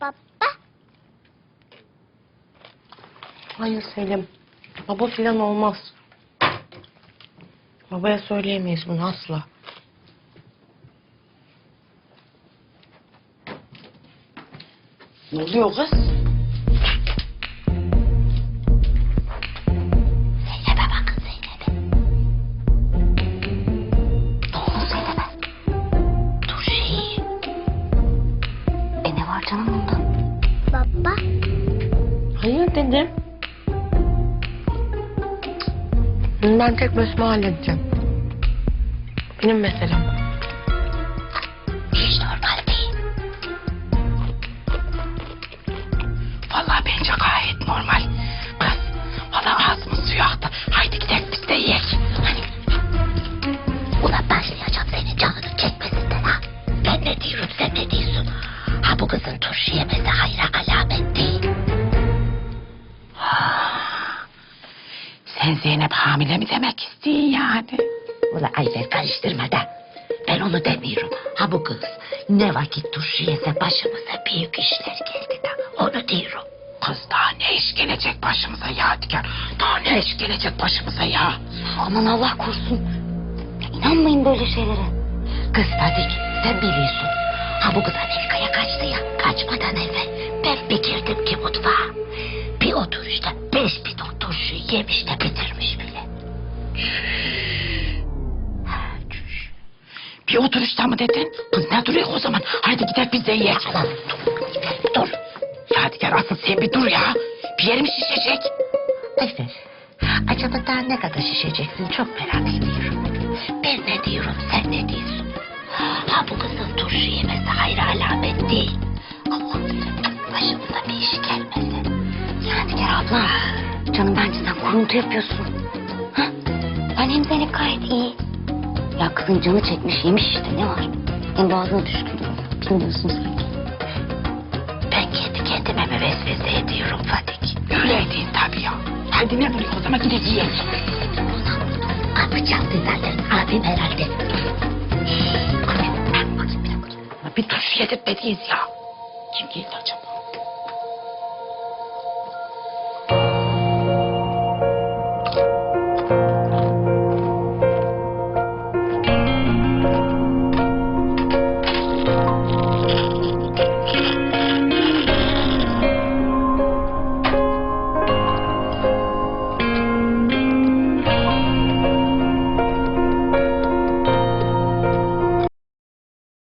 Baba. Hayır Selim. Baba filan olmaz. Babaya söyleyemeyiz bunu asla. Ne oluyor kız? Canım bunda? Baba. Hayır dedim. Ben tek başıma halledeceğim. Benim meselem. Hiç normal değil. Vallahi bence gayet normal. Bu kızın turşu yemesi hayra alamet değil. sen Zeynep hamile mi demek istiyorsun yani? Ulan Ayfer karıştırma da. Ben onu demiyorum. Ha bu kız ne vakit turşu yese başımıza büyük işler geldi de. Onu diyorum. Kız daha ne iş gelecek başımıza Yadigar? Daha ne iş gelecek başımıza ya? Aman Allah korusun. İnanmayın böyle şeylere. Kız Fadik sen biliyorsun. Ha bu kız Amerika'ya kaçtı ya. Kaçmadan evvel ben bir girdim ki mutfağa. Bir oturuşta beş bidon turşuyu yemiş de bitirmiş bile. Bir oturuşta mı dedin? Kız ne duruyor o zaman? Haydi gidelim biz de yiyek. Dur. Dur. Yadigar asıl sen bir dur ya. Bir yerim şişecek. Ayfer. Acaba daha ne kadar şişeceksin çok merak ediyorum. Ben ne diyorum sen ne diyorsun? Ha bu kızın turşu yemesi hayra alamet değil. Allah bilir başımıza bir iş gelmesin. Yadigar abla. Canım bence sen kuruntu yapıyorsun. Ha? Hem Zeynep gayet iyi. Ya kızın canı çekmiş yemiş işte ne var? Hem boğazına düşkün. Bilmiyorsun sanki. Ben kendi kendime mi vesvese ediyorum Fadik? Öyleydin tabii ya. Haydi ne o zaman gideceğiz yiyek. Yapacağım sizlerden abim herhalde. Bir turşu yedirtmediyiz ya. Kim geldi acaba?